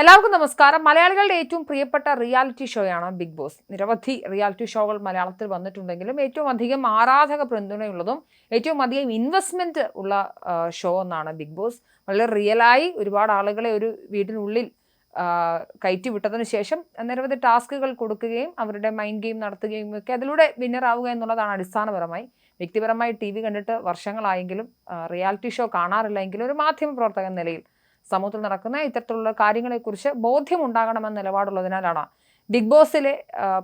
എല്ലാവർക്കും നമസ്കാരം. മലയാളികളുടെ ഏറ്റവും പ്രിയപ്പെട്ട റിയാലിറ്റി ഷോയാണ് ബിഗ് ബോസ്. നിരവധി റിയാലിറ്റി ഷോകൾ മലയാളത്തിൽ വന്നിട്ടുണ്ടെങ്കിലും ഏറ്റവും അധികം ആരാധക പിന്തുണയുള്ളതും ഏറ്റവും അധികം ഇൻവെസ്റ്റ്മെന്റ് ഉള്ള ഷോ എന്നാണ് ബിഗ് ബോസ്. വളരെ റിയലായി ഒരുപാട് ആളുകളെ ഒരു വീടിനുള്ളിൽ കയറ്റി വിട്ടതിന് ശേഷം നിരവധി ടാസ്കുകൾ കൊടുക്കുകയും അവരുടെ മൈൻഡ് ഗെയിം നടത്തുകയും ഒക്കെ അതിലൂടെ വിന്നർ ആവുക എന്നുള്ളതാണ് അടിസ്ഥാനപരമായി. വ്യക്തിപരമായി ടി വി കണ്ടിട്ട് വർഷങ്ങളായെങ്കിലും റിയാലിറ്റി ഷോ കാണാറില്ല എങ്കിലും ഒരു മാധ്യമ പ്രവർത്തക നിലയിൽ സമൂഹത്തിൽ നടക്കുന്ന ഇത്തരത്തിലുള്ള കാര്യങ്ങളെക്കുറിച്ച് ബോധ്യമുണ്ടാകണമെന്ന നിലപാടുള്ളതിനാലാണ് ബിഗ് ബോസിലെ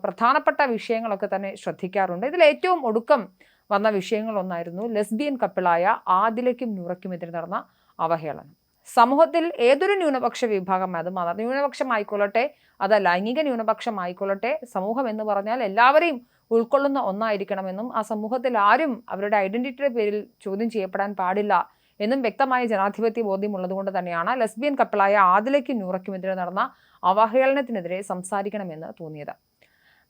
പ്രധാനപ്പെട്ട വിഷയങ്ങളൊക്കെ തന്നെ ശ്രദ്ധിക്കാറുണ്ട്. ഇതിൽ ഏറ്റവും ഒടുക്കം വന്ന വിഷയങ്ങളൊന്നായിരുന്നു ലെസ്ബിയൻ കപ്പിളായ ആദിലയ്ക്കും നൂറയ്ക്കും എതിരെ നടന്ന അവഹേളനം. സമൂഹത്തിൽ ഏതൊരു ന്യൂനപക്ഷ വിഭാഗം അത് മത ന്യൂനപക്ഷമായിക്കൊള്ളട്ടെ അത് ലൈംഗിക ന്യൂനപക്ഷമായിക്കൊള്ളട്ടെ സമൂഹം എന്ന് പറഞ്ഞാൽ എല്ലാവരെയും ഉൾക്കൊള്ളുന്ന ഒന്നായിരിക്കണമെന്നും ആ സമൂഹത്തിൽ ആരും അവരുടെ ഐഡന്റിറ്റിയുടെ പേരിൽ ചോദ്യം ചെയ്യപ്പെടാൻ പാടില്ല എന്നും വ്യക്തമായ ജനാധിപത്യ ബോധ്യമുള്ളതുകൊണ്ട് തന്നെയാണ് ലെസ്ബിയൻ കപ്പിളായ ആദിലയ്ക്കും നൂറയ്ക്കുമെതിരെ നടന്ന അവഹേളനത്തിനെതിരെ സംസാരിക്കണമെന്ന് തോന്നിയത്.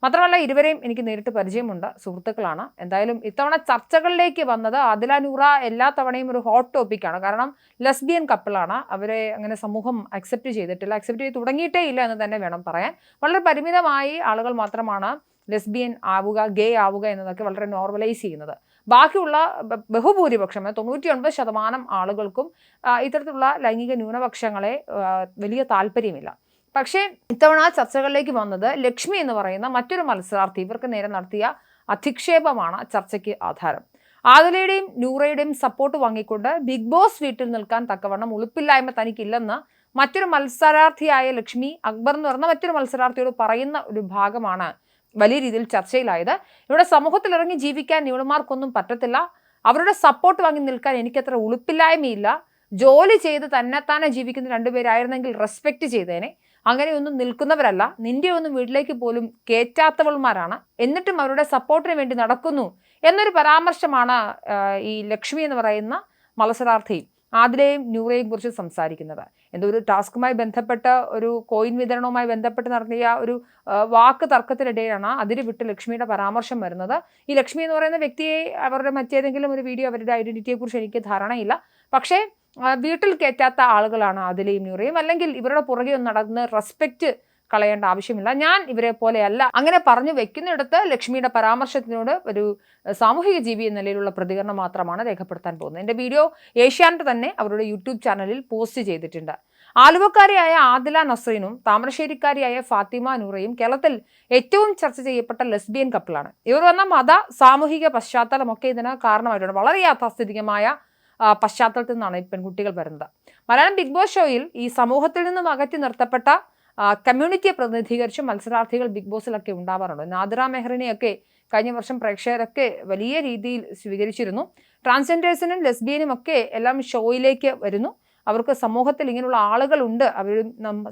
മാത്രമല്ല ഇരുവരെയും എനിക്ക് നേരിട്ട് പരിചയമുണ്ട്. സുഹൃത്തുക്കളാണ്. എന്തായാലും ഇത്തവണ ചർച്ചകളിലേക്ക് വന്നത് അതില നൂറ എല്ലാ തവണയും ഒരു ഹോട്ട് ടോപ്പിക്കാണ് കാരണം ലെസ്ബിയൻ കപ്പിളാണ്. അവരെ അങ്ങനെ സമൂഹം അക്സെപ്റ്റ് ചെയ്തിട്ടില്ല. അക്സെപ്റ്റ് ചെയ്ത് തുടങ്ങിയിട്ടേ ഇല്ല എന്ന് തന്നെ വേണം പറയാൻ. വളരെ പരിമിതമായി ആളുകൾ മാത്രമാണ് ലെസ്ബിയൻ ആവുക ഗേ ആവുക എന്നതൊക്കെ വളരെ നോർമലൈസ് ചെയ്യുന്നത്. ബാക്കിയുള്ള ബഹുഭൂരിപക്ഷം തൊണ്ണൂറ്റി ഒൻപത് ശതമാനം ആളുകൾക്കും ഇത്തരത്തിലുള്ള ലൈംഗിക ന്യൂനപക്ഷങ്ങളെ വലിയ താല്പര്യമില്ല. പക്ഷേ ഇത്തവണ ചർച്ചകളിലേക്ക് വന്നത് ലക്ഷ്മി എന്ന് പറയുന്ന മറ്റൊരു മത്സരാർത്ഥി ഇവർക്ക് നേരെ നടത്തിയ അധിക്ഷേപമാണ് ചർച്ചയ്ക്ക് ആധാരം. ആദിലയുടെയും നൂറയുടെയും സപ്പോർട്ട് വാങ്ങിക്കൊണ്ട് ബിഗ് ബോസ് വീട്ടിൽ നിൽക്കാൻ തക്കവണ്ണം ഉളുപ്പില്ലായ്മ തനിക്കില്ലെന്ന് മറ്റൊരു മത്സരാർത്ഥിയായ ലക്ഷ്മി അക്ബർ എന്ന് പറഞ്ഞ മറ്റൊരു മത്സരാർത്ഥിയോട് പറയുന്ന ഒരു ഭാഗമാണ് വലിയ രീതിയിൽ ചർച്ചയിലായത്. ഇവിടെ സമൂഹത്തിൽ ഇറങ്ങി ജീവിക്കാൻ ന്യൂനമാർക്കൊന്നും പറ്റത്തില്ല. അവരുടെ സപ്പോർട്ട് വാങ്ങി നിൽക്കാൻ എനിക്കത്ര ഉളുപ്പില്ലായ്മയില്ല. ജോലി ചെയ്ത് തന്നെത്താനെ ജീവിക്കുന്ന രണ്ടുപേരായിരുന്നെങ്കിൽ റെസ്പെക്റ്റ് ചെയ്തേനെ. അങ്ങനെയൊന്നും നിൽക്കുന്നവരല്ല. നിന്റെ ഒന്നും വീട്ടിലേക്ക് പോലും കയറ്റാത്തവൾമാരാണ് എന്നിട്ടും അവരുടെ സപ്പോർട്ടിന് വേണ്ടി നടക്കുന്നു എന്നൊരു പരാമർശമാണ് ഈ ലക്ഷ്മി എന്ന് പറയുന്ന മത്സരാർത്ഥിയും ആദിലയും ന്യൂറയും കുറിച്ച് സംസാരിക്കുന്നത്. എന്തോ ഒരു ടാസ്കുമായി ബന്ധപ്പെട്ട ഒരു കോയിൻ വിതരണവുമായി ബന്ധപ്പെട്ട് നടത്തിയ ഒരു വാക്ക് തർക്കത്തിനിടെയാണ് അതിര് വിട്ട് ലക്ഷ്മിയുടെ പരാമർശം വരുന്നത്. ഈ ലക്ഷ്മി എന്ന് പറയുന്ന വ്യക്തിയെ അവരുടെ മറ്റേതെങ്കിലും ഒരു വീഡിയോ അവരുടെ ഐഡന്റിറ്റിയെ കുറിച്ച് എനിക്ക് ധാരണയില്ല. പക്ഷേ വീട്ടിൽ കയറ്റാത്ത ആളുകളാണ് അതിലെയും നൂറയും അല്ലെങ്കിൽ ഇവരുടെ പുറകെ നടന്ന് റെസ്പെക്റ്റ് കളയേണ്ട ആവശ്യമില്ല. ഞാൻ ഇവരെ പോലെയല്ല. അങ്ങനെ പറഞ്ഞു വെക്കുന്നിടത്ത് ലക്ഷ്മിയുടെ പരാമർശത്തിനോട് ഒരു സാമൂഹിക ജീവി എന്ന നിലയിലുള്ള പ്രതികരണം മാത്രമാണ് രേഖപ്പെടുത്താൻ പോകുന്നത്. എന്റെ വീഡിയോ ഏഷ്യാനെറ്റ് തന്നെ അവരുടെ യൂട്യൂബ് ചാനലിൽ പോസ്റ്റ് ചെയ്തിട്ടുണ്ട്. ആലുവക്കാരിയായ ആദില നസ്രീനും താമരശ്ശേരിക്കാരിയായ ഫാത്തിമ നൂറയും കേരളത്തിൽ ഏറ്റവും ചർച്ച ചെയ്യപ്പെട്ട ലെസ്ബിയൻ കപ്പിളാണ്. ഇവർ വന്ന മത സാമൂഹിക പശ്ചാത്തലമൊക്കെ ഇതിന് കാരണമായിട്ടുണ്ട്. വളരെ യാഥാസ്ഥിതികമായ പശ്ചാത്തലത്തിൽ നിന്നാണ് ഈ പെൺകുട്ടികൾ വരുന്നത്. മലയാളം ബിഗ് ബോസ് ഷോയിൽ ഈ സമൂഹത്തിൽ നിന്നും അകറ്റി നിർത്തപ്പെട്ട കമ്മ്യൂണിറ്റിയെ പ്രതിനിധീകരിച്ച് മത്സരാർത്ഥികൾ ബിഗ് ബോസിലൊക്കെ ഉണ്ടാവാറുണ്ട്. നാദിറ മെഹ്റിനെയൊക്കെ കഴിഞ്ഞ വർഷം പ്രേക്ഷകരൊക്കെ വലിയ രീതിയിൽ സ്വീകരിച്ചിരുന്നു. ട്രാൻസ്ജെൻഡേഴ്സിനും ലെസ്ബിയനും ഒക്കെ എല്ലാം ഷോയിലേക്ക് വരുന്നു. അവർക്ക് സമൂഹത്തിൽ ഇങ്ങനെയുള്ള ആളുകളുണ്ട്. അവർ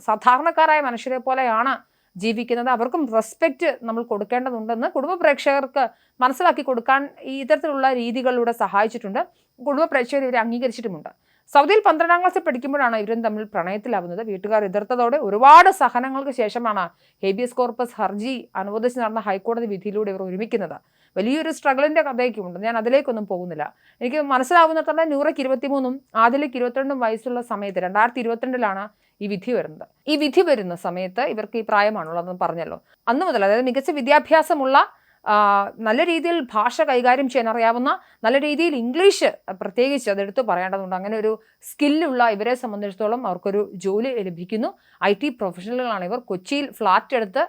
സാധാരണക്കാരായ മനുഷ്യരെ പോലെയാണ് ജീവിക്കുന്നത്. അവർക്കും റെസ്പെക്റ്റ് നമ്മൾ കൊടുക്കേണ്ടതുണ്ടെന്ന് കുടുംബ പ്രേക്ഷകർക്ക് മനസ്സിലാക്കി കൊടുക്കാൻ ഈ ഇത്തരത്തിലുള്ള രീതികളിലൂടെ സഹായിച്ചിട്ടുണ്ട്. കുടുംബ പ്രേക്ഷകർ ഇവരെ അംഗീകരിച്ചിട്ടുമുണ്ട്. സൗദിയിൽ പന്ത്രണ്ടാം ക്ലാസ്സിൽ പഠിക്കുമ്പോഴാണ് ഇവരും തമ്മിൽ പ്രണയത്തിലാവുന്നത്. വീട്ടുകാർ എതിർത്തതോടെ ഒരുപാട് സഹനങ്ങൾക്ക് ശേഷമാണ് ഹേബിയസ് കോർപ്പസ് ഹർജി അനുവദിച്ച് നടന്ന ഹൈക്കോടതി വിധിയിലൂടെ ഇവർ ഒരുമിക്കുന്നത്. വലിയൊരു സ്ട്രഗിളിന്റെ കഥയൊക്കെയുണ്ട് ഞാൻ അതിലേക്കൊന്നും പോകുന്നില്ല. എനിക്ക് മനസ്സിലാവുന്നിടത്തോളം നൂറയ്ക്ക് ഇരുപത്തിമൂന്നും ആദിലേക്ക് ഇരുപത്തിരണ്ടും വയസ്സുള്ള സമയത്ത് രണ്ടായിരത്തി ഇരുപത്തിരണ്ടിലാണ് ഈ വിധി വരുന്നത്. ഈ വിധി വരുന്ന സമയത്ത് ഇവർക്ക് ഈ പ്രായമാണുള്ളതെന്ന് പറഞ്ഞല്ലോ. അന്ന് മുതൽ അതായത് മികച്ച വിദ്യാഭ്യാസമുള്ള നല്ല രീതിയിൽ ഭാഷ കൈകാര്യം ചെയ്യാൻ അറിയാവുന്ന നല്ല രീതിയിൽ ഇംഗ്ലീഷ് പ്രത്യേകിച്ച് അതെടുത്ത് പറയേണ്ടതുണ്ട്. അങ്ങനെ ഒരു സ്കില്ലുള്ള ഇവരെ സംബന്ധിച്ചിടത്തോളം അവർക്കൊരു ജോലി ലഭിക്കുന്നു. ഐ ടി പ്രൊഫഷണലുകളാണ് ഇവർ. കൊച്ചിയിൽ ഫ്ലാറ്റ് എടുത്ത്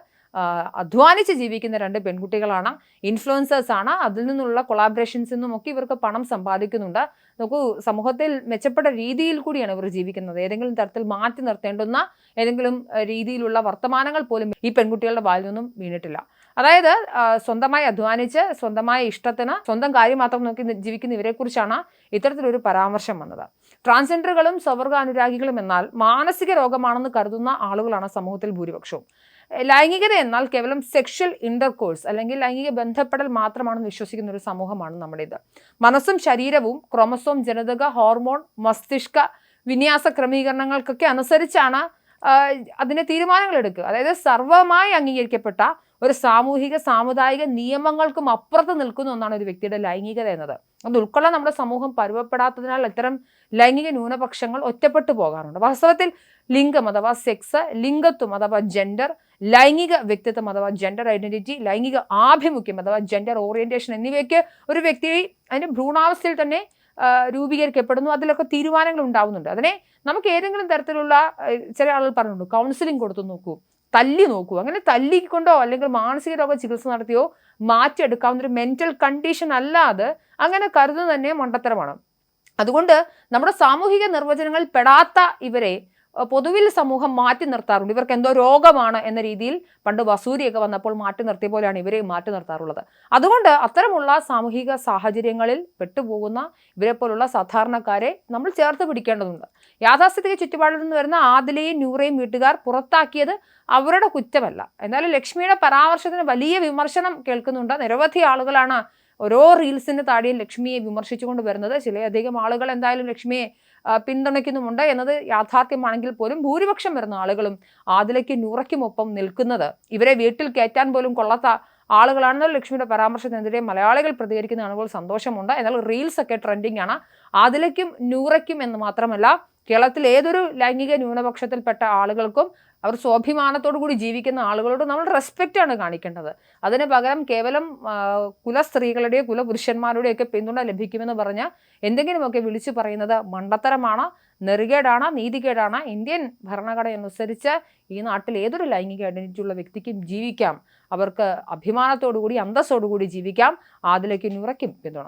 അധ്വാനിച്ച് ജീവിക്കുന്ന രണ്ട് പെൺകുട്ടികളാണ്. ഇൻഫ്ലുവൻസേഴ്സ് ആണ്. അതിൽ നിന്നുള്ള കൊളാബറേഷൻസിൽ നിന്നും ഒക്കെ ഇവർക്ക് പണം സമ്പാദിക്കുന്നുണ്ട്. നോക്കൂ സമൂഹത്തിൽ മെച്ചപ്പെട്ട രീതിയിൽ കൂടിയാണ് ഇവർ ജീവിക്കുന്നത്. ഏതെങ്കിലും തരത്തിൽ മാറ്റി നിർത്തേണ്ടുന്ന ഏതെങ്കിലും രീതിയിലുള്ള വർത്തമാനങ്ങൾ പോലും ഈ പെൺകുട്ടികളുടെ വായിൽ നിന്നും വീണിട്ടില്ല. അതായത് സ്വന്തമായി അധ്വാനിച്ച് സ്വന്തമായ ഇഷ്ടത്തിന് സ്വന്തം കാര്യം മാത്രം നോക്കി ജീവിക്കുന്ന ഇവരെക്കുറിച്ചാണ് ഇത്തരത്തിലൊരു പരാമർശം വന്നത്. ട്രാൻസ്ജെൻഡറുകളും സ്വവർഗ അനുരാഗികളും എന്നാൽ മാനസിക രോഗമാണെന്ന് കരുതുന്ന ആളുകളാണ് സമൂഹത്തിൽ ഭൂരിപക്ഷവും. ലൈംഗികത എന്നാൽ കേവലം സെക്ഷൽ ഇന്റർകോഴ്സ് അല്ലെങ്കിൽ ലൈംഗിക ബന്ധപ്പെടൽ മാത്രമാണെന്ന് വിശ്വസിക്കുന്ന ഒരു സമൂഹമാണ് നമ്മുടേത്. മനസ്സും ശരീരവും ക്രോമസോം ജനിതക ഹോർമോൺ മസ്തിഷ്ക വിന്യാസ ക്രമീകരണങ്ങൾക്കൊക്കെ അനുസരിച്ചാണ് അതിന് തീരുമാനങ്ങൾ എടുക്കുക അതായത് സർവമായി അംഗീകരിക്കപ്പെട്ട ഒരു സാമൂഹിക സാമുദായിക നിയമങ്ങൾക്കും അപ്പുറത്ത് നിൽക്കുന്ന ഒന്നാണ് ഒരു വ്യക്തിയുടെ ലൈംഗികത എന്നത്. അത് ഉൾക്കൊള്ളാൻ നമ്മുടെ സമൂഹം പരുവപ്പെടാത്തതിനാൽ ഇത്തരം ലൈംഗിക ന്യൂനപക്ഷങ്ങൾ ഒറ്റപ്പെട്ടു പോകാറുണ്ട്. വാസ്തവത്തിൽ ലിംഗം അഥവാ സെക്സ് ലിംഗത്വം അഥവാ ജെൻഡർ ലൈംഗിക വ്യക്തിത്വം അഥവാ ജെൻഡർ ഐഡന്റിറ്റി ലൈംഗിക ആഭിമുഖ്യം അഥവാ ജെൻഡർ ഓറിയന്റേഷൻ എന്നിവയ്ക്ക് ഒരു വ്യക്തി അതിന്റെ ഭ്രൂണാവസ്ഥയിൽ തന്നെ രൂപീകരിക്കപ്പെടുന്നു. അതിലൊക്കെ തീരുമാനങ്ങൾ ഉണ്ടാവുന്നുണ്ട്. അതിനെ നമുക്ക് ഏതെങ്കിലും തരത്തിലുള്ള ചില ആളുകൾ പറഞ്ഞിട്ടുണ്ട്. കൗൺസിലിംഗ് കൊടുത്തു നോക്കൂ തല്ലി നോക്കൂ. അങ്ങനെ തല്ലിക്കൊണ്ടോ അല്ലെങ്കിൽ മാനസിക രോഗ ചികിത്സ നടത്തിയോ മാറ്റിയെടുക്കാവുന്ന ഒരു മെന്റൽ കണ്ടീഷൻ അല്ലാതെ അങ്ങനെ കരുതുന്നത് തന്നെ മണ്ടത്തരമാണ്. അതുകൊണ്ട് നമ്മുടെ സാമൂഹിക നിർവചനങ്ങളിൽ പെടാത്ത ഇവരെ പൊതുവിൽ സമൂഹം മാറ്റി നിർത്താറുണ്ട്. ഇവർക്ക് എന്തോ രോഗമാണ് എന്ന രീതിയിൽ പണ്ട് വസൂരിയൊക്കെ വന്നപ്പോൾ മാറ്റി നിർത്തിയ പോലെയാണ് ഇവരെ മാറ്റി നിർത്താറുള്ളത്. അതുകൊണ്ട് അത്തരമുള്ള സാമൂഹിക സാഹചര്യങ്ങളിൽ പെട്ടുപോകുന്ന ഇവരെ പോലുള്ള സാധാരണക്കാരെ നമ്മൾ ചേർത്ത് പിടിക്കേണ്ടതുണ്ട്. യാഥാസ്ഥിതിക ചുറ്റുപാടിൽ നിന്ന് വരുന്ന ആദിലയും നൂറയും വീട്ടുകാർ പുറത്താക്കിയത് അവരുടെ കുറ്റമല്ല. എന്നാലും ലക്ഷ്മിയുടെ പരാമർശത്തിന് വലിയ വിമർശനം കേൾക്കുന്നുണ്ട്. നിരവധി ആളുകളാണ് ഓരോ റീൽസിന്റെ താടിയും ലക്ഷ്മിയെ വിമർശിച്ചുകൊണ്ട് വരുന്നത് ചിലയധികം ആളുകൾ എന്തായാലും ലക്ഷ്മിയെ പിന്തുണയ്ക്കുന്നുമുണ്ട് എന്നത് യാഥാർത്ഥ്യമാണെങ്കിൽ പോലും ഭൂരിപക്ഷം വരുന്ന ആളുകളും ആദിലയ്ക്കും നൂറയ്ക്കുമൊപ്പം നിൽക്കുന്നത്. ഇവരെ വീട്ടിൽ കയറ്റാൻ പോലും കൊള്ളാത്ത ആളുകളാണെന്ന ലക്ഷ്മിയുടെ പരാമർശത്തിനെതിരെ മലയാളികൾ പ്രതികരിക്കുന്ന കാണുമ്പോൾ സന്തോഷമുണ്ട്. എന്നാൽ റീൽസ് ഒക്കെ ട്രെൻഡിങ് ആണ്. ആദിലയ്ക്കും നൂറയ്ക്കും എന്ന് മാത്രമല്ല കേരളത്തിൽ ഏതൊരു ലൈംഗിക ന്യൂനപക്ഷത്തിൽപ്പെട്ട ആളുകൾക്കും അവർ സ്വാഭിമാനത്തോടു കൂടി ജീവിക്കുന്ന ആളുകളോട് നമ്മൾ റെസ്പെക്റ്റ് ആണ് കാണിക്കേണ്ടത്. അതിന് പകരം കേവലം കുല സ്ത്രീകളുടെയോ കുല കുലപുരുഷന്മാരുടെയോ ഒക്കെ പിന്തുണ ലഭിക്കുമെന്ന് പറഞ്ഞ് എന്തെങ്കിലുമൊക്കെ വിളിച്ചു പറയുന്നത് മണ്ടത്തരമാണ് നെറുകേടാണ് നീതികേടാണ്. ഇന്ത്യൻ ഭരണഘടന അനുസരിച്ച് ഈ നാട്ടിൽ ഏതൊരു ലൈംഗിക ഐഡന്റിറ്റി ഉള്ള വ്യക്തിക്കും ജീവിക്കാം. അവർക്ക് അഭിമാനത്തോടു കൂടി അന്തസ്സോടു കൂടി ജീവിക്കാം. അതിലേക്ക് നുറയ്ക്കും പിന്തുണ.